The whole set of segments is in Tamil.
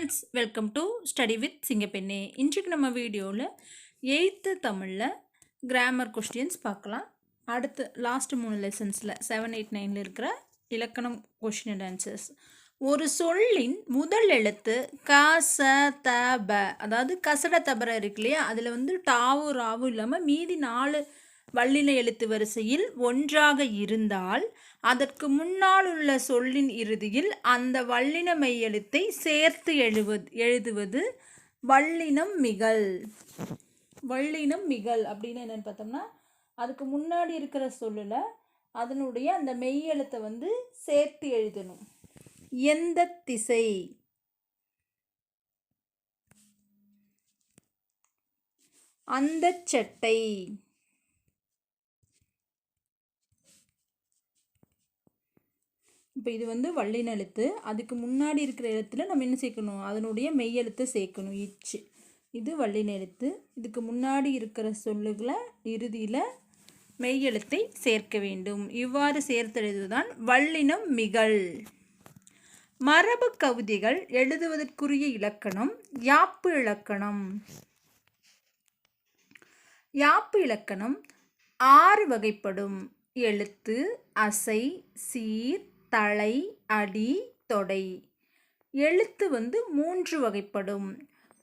Friends welcome to study with சிங்கப்பெண்ணே இன்றைக்கு நம்ம வீடியோவில் எயித்து தமிழில் கிராமர் கொஸ்டின்ஸ் பார்க்கலாம். அடுத்து லாஸ்ட் மூணு லெசன்ஸில் செவன் எயிட் நைனில் இருக்கிற இலக்கணம் கொஷின் அண்ட் ஆன்சர்ஸ் ஒரு சொல்லின் முதல் எழுத்து காச தப அதாவது கசட தபர இருக்கு இல்லையா? அதில் வந்து டாவும் ராவும் இல்லாமல் மீதி நாலு வல்லின எழுத்து வரிசையில் ஒன்றாக இருந்தால் அதற்கு முன்னால் உள்ள சொல்லின் இறுதியில் அந்த வல்லின மெய்யெழுத்தை சேர்த்து எழுவது எழுதுவது வல்லினம் மிகல். வல்லினம் மிகல் அப்படின்னு என்னென்னு பார்த்தோம்னா அதுக்கு முன்னாடி இருக்கிற சொல்லில் அதனுடைய அந்த மெய்யெழுத்தை வந்து சேர்த்து எழுதணும். எந்த திசை? அந்த சட்டை. இப்போ இது வந்து வள்ளின எழுத்து அதுக்கு முன்னாடி இருக்கிற எழுத்துல நம்ம என்ன சேர்க்கணும்? அதனுடைய மெய் எழுத்தை சேர்க்கணும் இச்சு. இது வள்ளின எழுத்து இதுக்கு முன்னாடி இருக்கிற சொல்லுகளை இறுதியில் மெய் எழுத்தை சேர்க்க வேண்டும். இவ்வாறு சேர்த்தெழுதுதான் வள்ளினம் மிகள் மரபு கவிதைகள் எழுதுவதற்குரிய இலக்கணம் யாப்பு இலக்கணம். யாப்பு இலக்கணம் ஆறு வகைப்படும். எழுத்து அசை சீர் தலை அடி தொடை. எழுத்து வந்து மூன்று வகைப்படும்.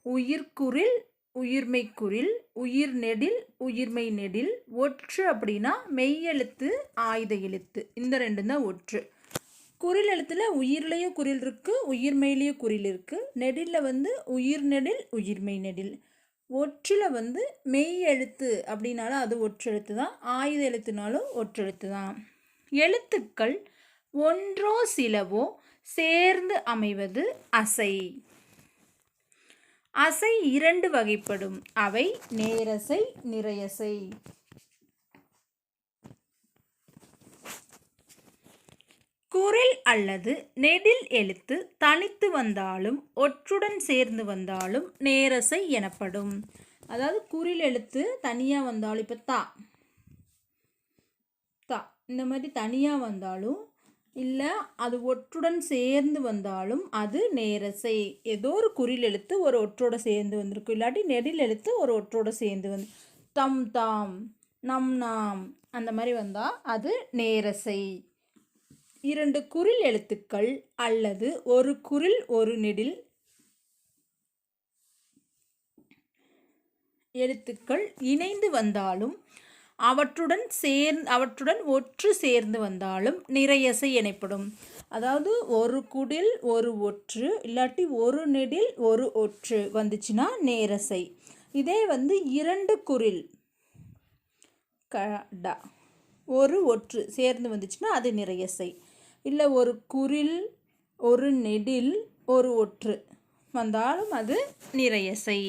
உயிர்குறில் உயிர்மை குரில் உயிர் நெடில் உயிர்மை நெடில் ஒற்று அப்படின்னா மெய்யெழுத்து ஆயுத எழுத்து. இந்த ரெண்டும் தான் ஒற்று. குரில் எழுத்தில் உயிர்லேயும் குரில் இருக்குது உயிர்மையிலேயும் குரில் இருக்குது நெடிலில் வந்து உயிர் நெடில் உயிர்மை நெடில் ஒற்றில் வந்து மெய் எழுத்து அப்படின்னாலும் அது ஒற்றெழுத்து தான் ஆயுத எழுத்துனாலும் ஒற்றெழுத்து தான் எழுத்துக்கள் ஒன்றோ சிலவோ சேர்ந்து அமைவது அசை. அசை இரண்டு வகைப்படும். அவை நேரசை நிறையசை. குரல் அல்லது நெடில் எழுத்து தனித்து வந்தாலும் ஒற்றுடன் சேர்ந்து வந்தாலும் நேரசை எனப்படும். அதாவது குரில் எழுத்து தனியாக வந்தாலும் இப்போ தா. தா. இந்த மாதிரி தனியாக வந்தாலும் இல்லை அது ஒற்றுடன் சேர்ந்து வந்தாலும் அது நேரசை. ஏதோ ஒரு குறில் எழுத்து ஒரு ஒற்றோட சேர்ந்து வந்திருக்கும். இல்லாட்டி நெடில் எழுத்து ஒரு ஒற்றோட சேர்ந்து வந்து தம் தாம் நம் நாம் அந்த மாதிரி வந்தால் அது நேரசை. இரண்டு குரில் எழுத்துக்கள் அல்லது ஒரு குரில் ஒரு நெடில் எழுத்துக்கள் இணைந்து வந்தாலும் அவற்றுடன் சேர்ந்து அவற்றுடன் ஒற்று சேர்ந்து வந்தாலும் நிறையசை எனப்படும். அதாவது ஒரு குடில் ஒரு ஒற்று இல்லாட்டி ஒரு நெடில் ஒரு ஒற்று வந்துச்சுன்னா நேரசை. இதே வந்து இரண்டு குரில். கடா ஒரு ஒற்று சேர்ந்து வந்துச்சுன்னா அது நிறையசை. இல்லை ஒரு குரில் ஒரு நெடில் ஒரு ஒற்று வந்தாலும் அது நிறையசை.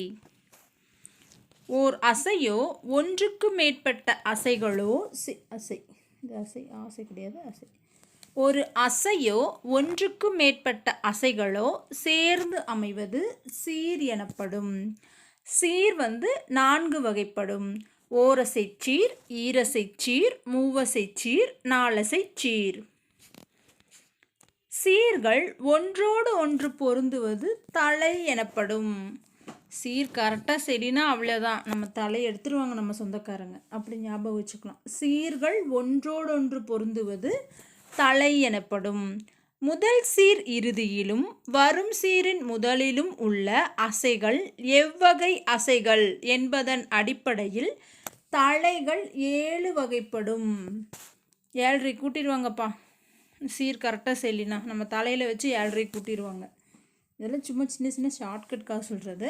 ஓர் அசையோ ஒன்றுக்கு மேற்பட்ட அசைகளோ சி அசை. இது அசை ஆசை கிடையாது அசை. ஒரு அசையோ ஒன்றுக்கு மேற்பட்ட அசைகளோ சேர்ந்து அமைவது சீர் எனப்படும். சீர் வந்து நான்கு வகைப்படும். ஓரசைச்சீர் ஈரசைச்சீர் மூவசைச்சீர் நாலசைச்சீர் சீர்கள் ஒன்றோடு ஒன்று பொருந்துவது தலை எனப்படும். சீர் கரெக்டாக சரினா அவ்வளோதான் நம்ம தலையை எடுத்துருவாங்க நம்ம சொந்தக்காரங்க. அப்படி ஞாபகம் வச்சுக்கலாம் சீர்கள் ஒன்றோடொன்று பொருந்துவது தலை எனப்படும். முதல் சீர் இறுதியிலும் வரும் சீரின் முதலிலும் உள்ள அசைகள் எவ்வகை அசைகள் என்பதன் அடிப்படையில் தலைகள் ஏழு வகைப்படும். ஏழரை கூட்டிடுவாங்கப்பா சீர் கரெக்டாக செல்லினா. நம்ம தலையில் வச்சு ஏழரை கூட்டிடுவாங்க இதெல்லாம் சும்மா சின்ன சின்ன ஷார்ட்கட்காக சொல்கிறது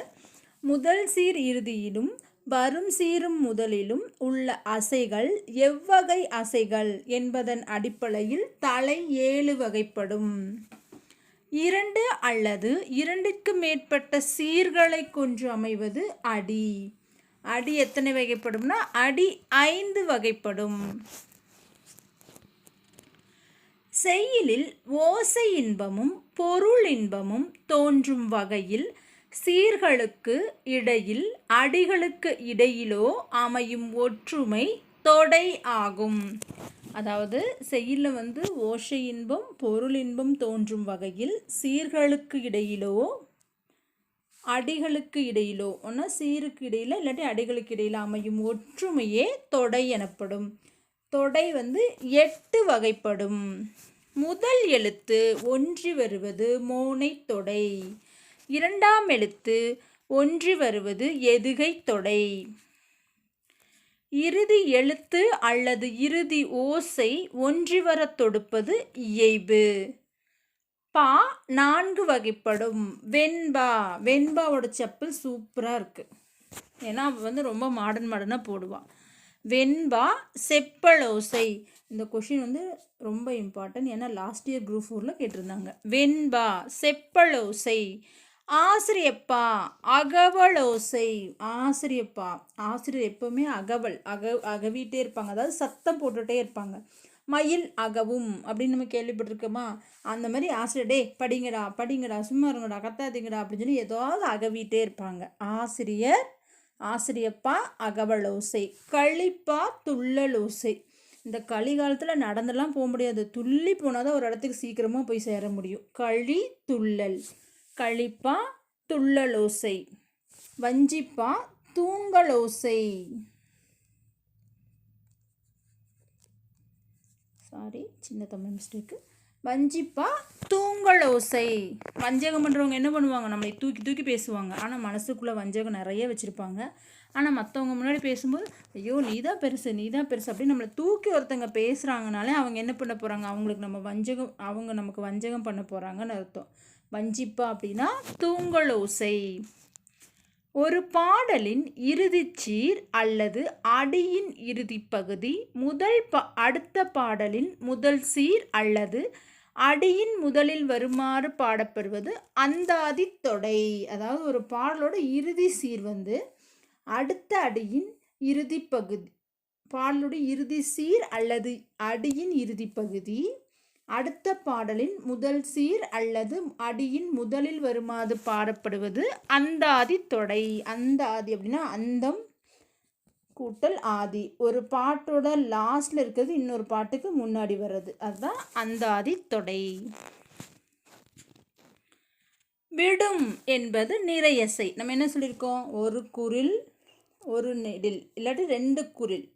முதல் சீர் இறுதியிலும் வரும் சீரும் முதலிலும் உள்ள அசைகள் எவ்வகை அசைகள் என்பதன் அடிப்படையில் தலை ஏழு வகைப்படும். இரண்டு அல்லது இரண்டுக்கு மேற்பட்ட சீர்களை கொன்று அமைவது அடி. அடி எத்தனை வகைப்படும்னா அடி ஐந்து வகைப்படும். செய்யிலில் ஓசை இன்பமும் பொருள் இன்பமும் தோன்றும் வகையில் சீர்களுக்கு இடையில் அடிகளுக்கு இடையிலோ அமையும் ஒற்றுமை தொடை ஆகும். அதாவது செய்யில் வந்து ஓசை இன்பம் பொருள் இன்பம் தோன்றும் வகையில் சீர்களுக்கு இடையிலோ அடிகளுக்கு இடையிலோ ஒன்றா சீருக்கு இடையில இல்லாட்டி அடிகளுக்கு இடையில் அமையும் ஒற்றுமையே தொடை எனப்படும். தொடை வந்து எட்டு வகைப்படும். முதல் எழுத்து ஒன்றி வருவது மோனை தொடை. இரண்டாம் எழுத்து ஒன்றி வருவது எதுகை தொடை. இறுதி எழுத்து அல்லது இறுதி ஓசை ஒன்றி வரத் தொடுப்பது இயைபு. பா நான்கு வகைப்படும். வெண்பா. வெண்பாவோட செப்பல் சூப்பராக இருக்குது ஏன்னா அவள் வந்து ரொம்ப மாடர்ன் மாடர்னாக போடுவாள் வெண்பா செப்பலோசை. இந்த கொஷின் வந்து ரொம்ப இம்பார்ட்டன்ட் ஏன்னா லாஸ்ட் இயர் குரூப் ஃபோரில் கேட்டிருந்தாங்க. வெண்பா செப்பலோசை. ஆசிரியப்பா அகவலோசை. ஆசிரியப்பா. ஆசிரியர் எப்போவுமே அகவல். அக அகவிட்டே இருப்பாங்க. அதாவது சத்தம் போட்டுகிட்டே இருப்பாங்க. மயில் அகவும் அப்படின்னு நம்ம கேள்விப்பட்டிருக்கோமா? அந்த மாதிரி ஆசிரியர் டே படிங்கடா படிங்கடா சும்மா இருங்கடா கத்தாதீங்கடா அப்படின்னு சொல்லி ஏதாவது அகவிட்டே இருப்பாங்க. ஆசிரியர் ஆசிரியப்பா அகவலோசை களிப்பா துள்ளலோசை. இந்த களி காலத்தில் நடந்தெல்லாம் போக முடியாது. துள்ளி போனால் தான் ஒரு இடத்துக்கு சீக்கிரமாக போய் சேர முடியும். களி துள்ளல். களிப்பா துள்ளலோசை. வஞ்சிப்பா தூங்கலோசை. சாரி சின்ன தமிழ் மிஸ்டேக்கு வஞ்சிப்பா தூங்க ஓசை. வஞ்சகம் பண்ணுறவங்க என்ன பண்ணுவாங்க? நம்மளை தூக்கி தூக்கி பேசுவாங்க. ஆனால் மனசுக்குள்ளே வஞ்சகம் நிறைய வச்சுருப்பாங்க. ஆனால் மற்றவங்க முன்னாடி பேசும்போது ஐயோ நீ தான் பெருசு நீ தான் பெருசு அப்படின்னு நம்மளை தூக்கி ஒருத்தங்க பேசுகிறாங்கனாலே அவங்க என்ன பண்ண போகிறாங்க அவங்களுக்கு நம்ம வஞ்சகம் அவங்க நமக்கு வஞ்சகம் பண்ண போகிறாங்கன்னு அர்த்தம். வஞ்சிப்பா அப்படின்னா தூங்கலோசை ஒரு பாடலின் இறுதிச்சீர் அல்லது அடியின் இறுதிப்பகுதி முதல் ப அடுத்த பாடலின் முதல் சீர் அல்லது அடியின் முதலில் வருமாறு பாடப்படுவது அந்தாதி தொடை. அதாவது ஒரு பாடலோட இறுதி சீர் வந்து அடுத்த அடியின் இறுதி பகுதி. பாடலுடைய இறுதி சீர் அல்லது அடியின் இறுதி பகுதி. அடுத்த பாடலின் முதல் சீர் அல்லது அடியின் முதலில் வருமாறு பாடப்படுவது அந்தாதி தொடை. அந்தாதி அப்படின்னா அந்தம் கூட்டல் ஆதி. ஒரு பாட்டோட லாஸ்ட்ல இருக்கிறது இன்னொரு பாட்டுக்கு முன்னாடி வர்றது. அதுதான் அந்த ஆதி தொடை. விடும் என்பது நிறையசை நம்ம என்ன சொல்லியிருக்கோம்? ஒரு குரில் ஒரு நெடில். இல்லாட்டி ரெண்டு குரில்.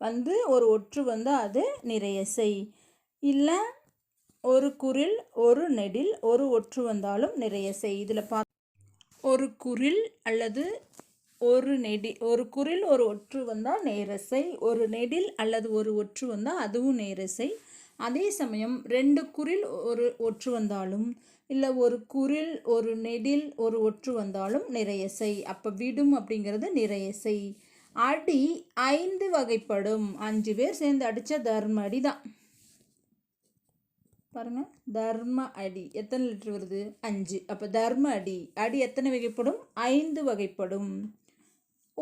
வந்து ஒரு ஒற்று வந்து அது நிறையசை இல்லை ஒரு குரில் ஒரு நெடில் ஒரு ஒற்று வந்தாலும் நிறையசை இதில் பா ஒரு குரில் அல்லது ஒரு நெடி ஒரு குரில் ஒரு ஒற்று வந்தால் நேரசை ஒரு நெடில் அல்லது ஒரு ஒற்று வந்தால் அதுவும் நேரசை. அதே சமயம் ரெண்டு குரில் ஒரு ஒற்று வந்தாலும் இல்லை ஒரு குரில் ஒரு நெடில் ஒரு ஒற்று வந்தாலும் நிறையசை. அப்போ விடும் அப்படிங்கிறது நிறையசை. அடி ஐந்து வகைப்படும். அஞ்சு பேர் சேர்ந்து அடித்த தர்ம அடி தான் பாருங்கள் தர்ம அடி. எத்தனை லிட்டர் வருது? அஞ்சு. அப்போ தர்ம அடி. அடி எத்தனை வகைப்படும்? ஐந்து வகைப்படும்.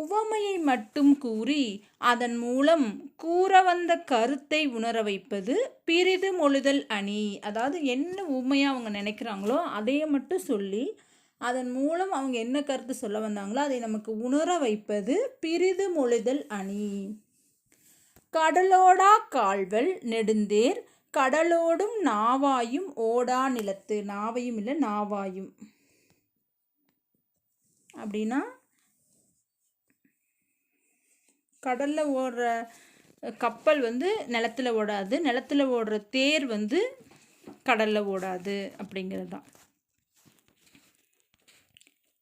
உவமையை மட்டும் கூறி அதன் மூலம் கூற வந்த கருத்தை உணர வைப்பது பிரிது மொழிதல் அணி. அதாவது என்ன உண்மையாக அவங்க நினைக்கிறாங்களோ அதையே மட்டும் சொல்லி அதன் மூலம் அவங்க என்ன கருத்து சொல்ல வந்தாங்களோ அதை நமக்கு உணர வைப்பது பிரிது மொழிதல் அணி. கடலோடா கால்வல் நெடுந்தேர் கடலோடும் நாவாயும் ஓடா நிலத்து. நாவையும் இல்லை நாவாயும். அப்படின்னா கடலில் ஓடுற கப்பல் வந்து நிலத்தில் ஓடாது. நிலத்தில் ஓடுற தேர் வந்து கடலில் ஓடாது அப்படிங்கிறது தான்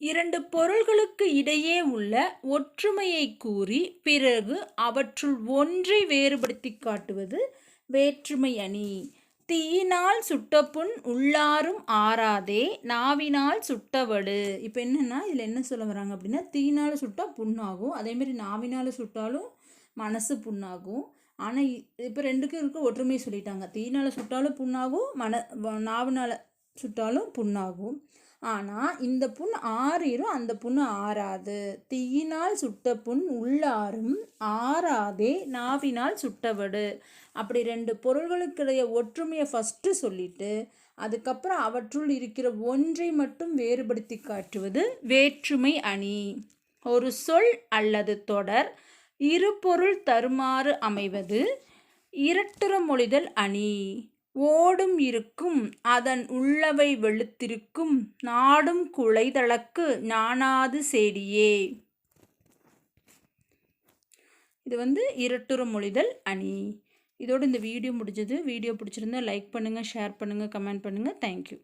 இரண்டு பொருள்களுக்கு இடையே உள்ள ஒற்றுமையை கூறி பிறகு அவற்றுள் ஒன்றை வேறுபடுத்தி காட்டுவது வேற்றுமை அணி. தீயினால் சுட்டப்புண் உள்ளாரும் ஆறாதே நாவினால் சுட்டவடு. இப்போ என்னென்னா இதில் என்ன சொல்ல வராங்க அப்படின்னா தீயினால் சுட்டால் புண்ணாகும். அதேமாரி நாவினால் சுட்டாலும் மனசு புண்ணாகும். ஆனால் இப்போ ரெண்டுக்கும் இருக்க ஒற்றுமை சொல்லிட்டாங்க. தீயினால் சுட்டாலும் புண்ணாகும் மன நாவினால் சுட்டாலும் புண்ணாகும். ஆனால் இந்த புண் ஆறிரும் அந்த புண் ஆறாது. தீயினால் சுட்ட புண் உள்ளாரும் ஆறாதே நாவினால் சுட்டவடு. அப்படி ரெண்டு பொருள்களுக்கிடைய ஒற்றுமையை ஃபஸ்ட்டு சொல்லிட்டு அதுக்கப்புறம் அவற்றுள் இருக்கிற ஒன்றை மட்டும் வேறுபடுத்தி காட்டுவது வேற்றுமை அணி. ஒரு சொல் அல்லது தொடர் இரு பொருள் தருமாறு அமைவது இரட்டுற மொழிதல் அணி. ஓடும் இருக்கும் அதன் உள்ளவை வெளுத்திருக்கும் நாடும் குலைதளக்கு நாணாது சேடியே. இது வந்து இரட்டுற மொழிதல் அணி. இதோடு இந்த வீடியோ முடிஞ்சது. வீடியோ பிடிச்சிருந்தா லைக் பண்ணுங்கள் ஷேர் பண்ணுங்கள் கமெண்ட் பண்ணுங்கள் தேங்க்யூ